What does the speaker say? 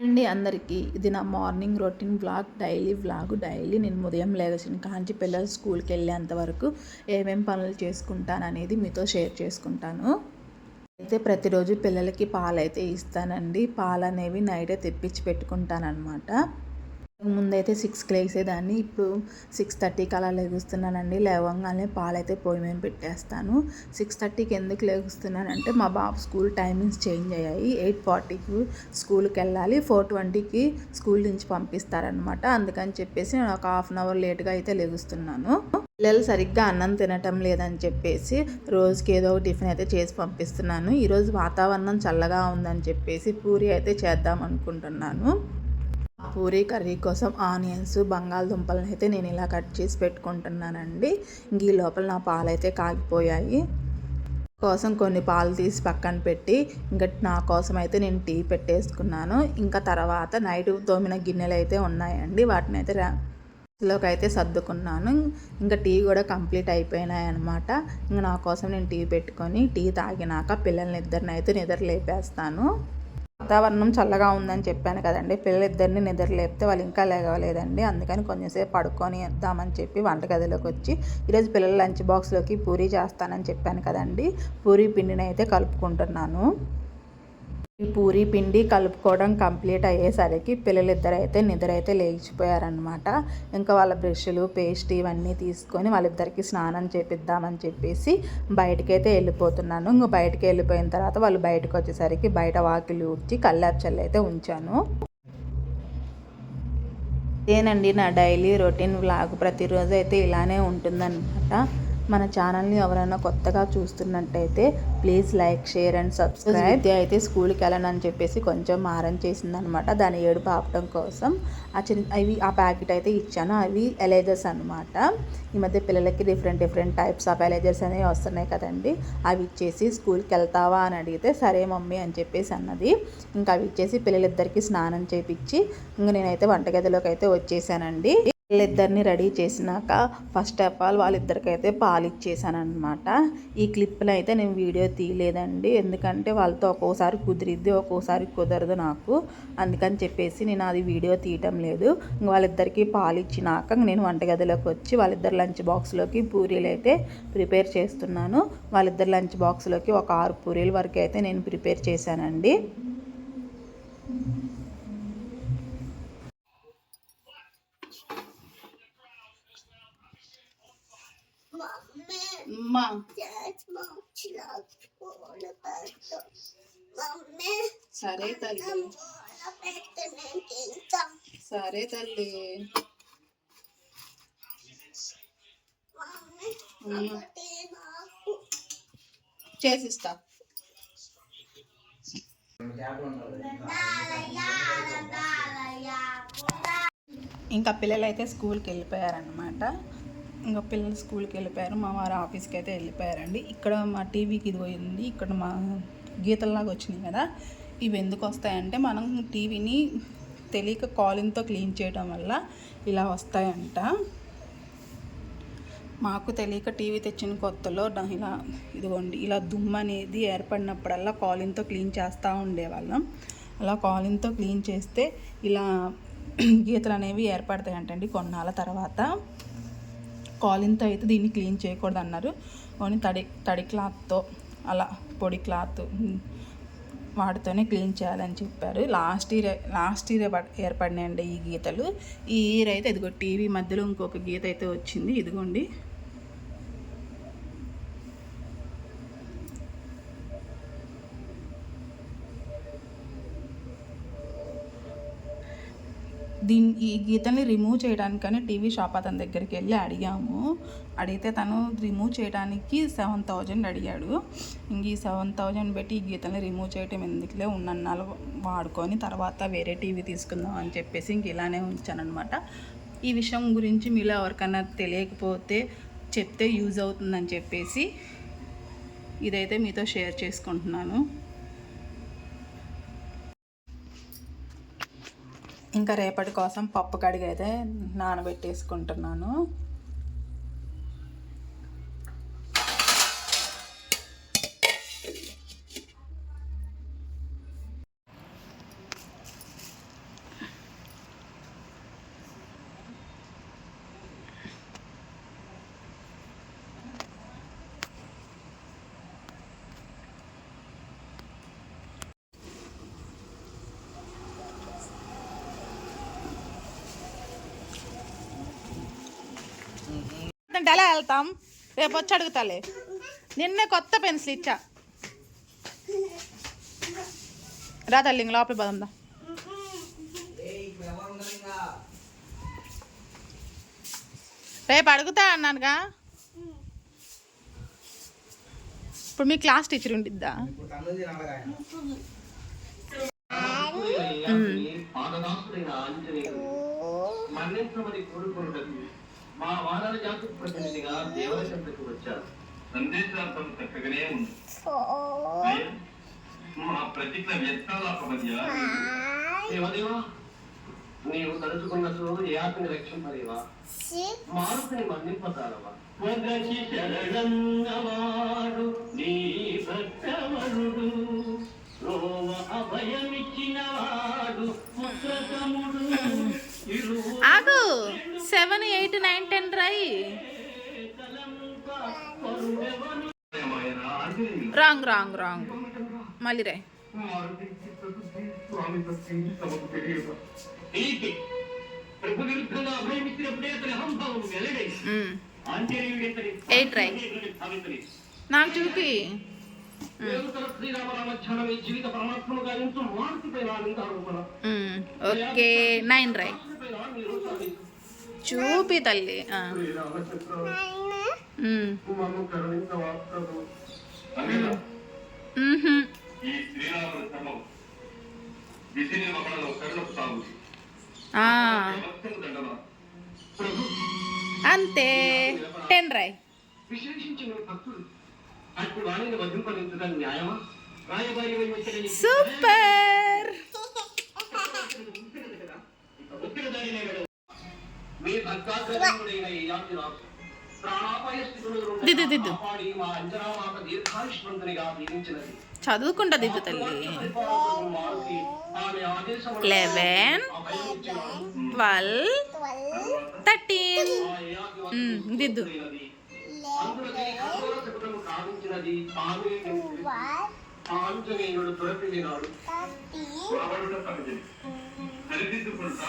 అండి అందరికీ. ఇది నా morning routine vlog daily vlog. Daily నేను ఉదయం లేచిన కాంచి పిల్లలు స్కూల్కి వెళ్ళేంత వరకు ఏమేం పనులు చేసుకుంటాను అనేది మీతో షేర్ చేసుకుంటాను. అయితే ప్రతిరోజు పిల్లలకి పాలు అయితే ఇస్తానండి. పాలు అనేవి నైటే తెప్పించి పెట్టుకుంటానమాట ముందైతే సిక్స్కి లేసేదాన్ని. ఇప్పుడు సిక్స్ థర్టీకి అలా లెగుస్తున్నానండి. లేవంగానే పాలైతే పోయి మేము పెట్టేస్తాను. సిక్స్ థర్టీకి ఎందుకు లెగుస్తున్నానంటే మా బాబు స్కూల్ టైమింగ్స్ చేంజ్ అయ్యాయి. ఎయిట్ ఫార్టీకి స్కూల్కి వెళ్ళాలి ఫోర్ ట్వంటీకి స్కూల్ నుంచి పంపిస్తారనమాట అందుకని చెప్పేసి నేను ఒక హాఫ్ అన్ అవర్ లేట్గా అయితే లెగుస్తున్నాను. పిల్లలు సరిగ్గా అన్నం తినటం లేదని చెప్పేసి రోజుకి ఏదో ఒక టిఫిన్ అయితే చేసి పంపిస్తున్నాను. ఈరోజు వాతావరణం చల్లగా ఉందని చెప్పేసి పూరి అయితే చేద్దాం అనుకుంటున్నాను. పూరీ కర్రీ కోసం ఆనియన్స్ బంగాళదుంపలను అయితే నేను ఇలా కట్ చేసి పెట్టుకుంటున్నానండి. ఇంక ఈ లోపల నా పాలు అయితే కాగిపోయాయి కోసం కొన్ని పాలు తీసి పక్కన పెట్టి ఇంకా నా కోసం అయితే నేను టీ పెట్టేసుకున్నాను. ఇంకా తర్వాత నైట్ తోమిన గిన్నెలు అయితే ఉన్నాయండి. వాటిని అయితే లోకి అయితే సర్దుకున్నాను. ఇంకా టీ కూడా కంప్లీట్ అయిపోయినాయి అనమాట ఇంకా నా కోసం నేను టీ పెట్టుకొని టీ తాగినాక పిల్లల్ని ఇద్దరిని అయితే నిద్ర లేపేస్తాను. వాతావరణం చల్లగా ఉందని చెప్పాను కదండి. పిల్లలిద్దరిని నిద్ర లేపితే వాళ్ళు ఇంకా లేగలేదండి అందుకని కొంచెంసేపు పడుకొని ఇద్దామని చెప్పి వంటగదిలోకి వచ్చి ఈరోజు పిల్లల లంచ్ బాక్స్లోకి పూరీ చేస్తానని చెప్పాను కదండి. పూరీ పిండిని అయితే కలుపుకుంటున్నాను. ఈ పూరి పిండి కలుపుకోవడం కంప్లీట్ అయ్యేసరికి పిల్లలిద్దరైతే నిద్ర అయితే లేచిపోయారనమాట ఇంకా వాళ్ళ బ్రష్లు పేస్ట్ ఇవన్నీ తీసుకొని వాళ్ళిద్దరికి స్నానం చేపిద్దామని చెప్పేసి బయటకైతే వెళ్ళిపోతున్నాను. ఇంకా బయటకు వెళ్ళిపోయిన తర్వాత వాళ్ళు బయటకు వచ్చేసరికి బయట వాకిలి ఊడ్చి కల్లాపచల్లి అయితే ఉంచాను. ఇదేనండి నా డైలీ రొటీన్ వ్లాగ్. ప్రతిరోజు అయితే ఇలానే ఉంటుందన్నమాట. మన ఛానల్ని ఎవరైనా కొత్తగా చూస్తున్నట్టయితే please like share and subscribe. Vidya అయితే స్కూల్కి వెళ్ళనని చెప్పేసి కొంచెం మారం చేసిందనమాట. దాని ఏడుపు ఆపడం కోసం ఆ చిన్న అవి ఆ ప్యాకెట్ అయితే ఇచ్చాను. అవి ఎలేజర్స్ అనమాట. ఈ మధ్య పిల్లలకి different different types of allergies అనేవి వస్తున్నాయి కదండి. అవి ఇచ్చేసి స్కూల్కి వెళ్తావా అని అడిగితే సరే మమ్మీ అని చెప్పేసి అన్నది. ఇంకా అవి ఇచ్చేసి పిల్లలిద్దరికీ స్నానం చేపించి ఇంకా నేనైతే వంటగదిలోకి అయితే వచ్చేసానండి. వాళ్ళిద్దరిని రెడీ చేసినాక ఫస్ట్ ఆఫ్ ఆల్ వాళ్ళిద్దరికైతే పాలు ఇచ్చేసానమాట ఈ క్లిప్లో అయితే నేను వీడియో తీయలేదండి. ఎందుకంటే వాళ్ళతో ఒక్కోసారి కుదిరిద్ది ఒక్కోసారి కుదరదు నాకు. అందుకని చెప్పేసి నేను అది వీడియో తీయటం లేదు. వాళ్ళిద్దరికి పాలు ఇచ్చినాక నేను వంటగదిలోకి వచ్చి వాళ్ళిద్దరు లంచ్ బాక్స్లోకి పూరీలు అయితే ప్రిపేర్ చేస్తున్నాను. వాళ్ళిద్దరు లంచ్ బాక్స్లోకి ఒక ఆరు పూరీల వరకు అయితే నేను ప్రిపేర్ చేశానండి. అమ్మా సరే తల్లి. సరే తల్లి. చేసిస్తా. ఇంకా పిల్లలు అయితే స్కూల్కి వెళ్ళిపోయారనమాట ఇంకా పిల్లలు స్కూల్కి వెళ్ళిపోయారు మా వారు ఆఫీస్కి అయితే వెళ్ళిపోయారండి. ఇక్కడ మా టీవీకి ఇది పోయింది ఇక్కడ మా గీతల్లాగా వచ్చినాయి కదా. ఇవి ఎందుకు వస్తాయంటే మనం టీవీని తెలియక కాలింగ్తో క్లీన్ చేయడం వల్ల ఇలా వస్తాయంట. మాకు తెలియక టీవీ తెచ్చిన కొత్తలో ఇలా ఇదిగోండి ఇలా దుమ్ము అనేది ఏర్పడినప్పుడల్లా కాలింగ్తో క్లీన్ చేస్తూ ఉండేవాళ్ళం. అలా కాలింగ్తో క్లీన్ చేస్తే ఇలా గీతలు అనేవి ఏర్పడతాయి అంటండి కొన్నాళ్ళ తర్వాత. కాలిన్తో అయితే దీన్ని క్లీన్ చేయకూడదు అన్నారు ఓన్లీ తడి తడి క్లాత్తో అలా పొడి క్లాత్ వాటితోనే క్లీన్ చేయాలని చెప్పారు. లాస్ట్ ఇయర్ లాస్ట్ ఇయర్ ఏర్పడినాయండి ఈ గీతలు. ఈ ఇయర్ అయితే ఇదిగో టీవీ మధ్యలో ఇంకొక గీత అయితే వచ్చింది. ఇదిగోండి. దీని ఈ గీతని రిమూవ్ చేయడానికని టీవీ షాప్ అతని దగ్గరికి వెళ్ళి అడిగాము. అడిగితే తను రిమూవ్ చేయడానికి సెవెన్ థౌజండ్ అడిగాడు. ఇంక ఈ సెవెన్ థౌజండ్ పెట్టి ఈ గీతని రిమూవ్ చేయటం ఎందుకులే ఉన్నన్నాలు వాడుకొని తర్వాత వేరే టీవీ తీసుకుందాం అని చెప్పేసి ఇంక ఇలానే ఉంచానమాట ఈ విషయం గురించి మీలో ఎవరికైనా తెలియకపోతే చెప్తే యూజ్ అవుతుందని చెప్పేసి ఇదైతే మీతో షేర్ చేసుకుంటున్నాను. ఇంకా రేపటి కోసం పప్పు కడిగి అయితే నానబెట్టేసుకుంటున్నాను. తింటే ఎలా వెళ్తాం? రేపు వచ్చి అడుగుతాలే. నిన్నే కొత్త పెన్సిల్ ఇచ్చా. రా తల్లి ఇంక లోపలి పదందా రేపు అడుగుతా అన్నానుగా. ఇప్పుడు మీ క్లాస్ టీచర్ ఉండిద్దా? పాదదాసుడైన ఆంజనేయుడు మా వానర జాతి ప్రతినిధిగా దేవశంకకు వచ్చారు. సందేశార్థం చక్కగానే ఉంది. మా ప్రతిజ్ఞ వ్యర్థాల దేవదేవా నీవు తలుచుకున్న చోటు యాతిని రక్షింపలేవా? మారుతిని మన్నింపతారవా? మొదటి శరణన్నవాడు నీ భక్తవరుడు. రోమ అభయమిచ్చిన వాడు పుత్రతముడు. ఇరువు ఆగు. సెవెన్ ఎయిట్ నైన్ టెన్ రై ఆంజనేయుడు. రాంగ్ రాంగ్ రాంగ్ మళ్ళీ రై Eight right. భావించలేదు. నాకు చూపి. ఓకే నైన్ రై. చూపి తల్లి. అంతే. టెన్ రాయ్. సూపర్. చదువుకుంటా దిద్దు తల్లి. లెవెన్ ట్వెల్వ్ థర్టీన్ దిద్దు. ఆంజనేయుడు సరిదిద్దుకుంటా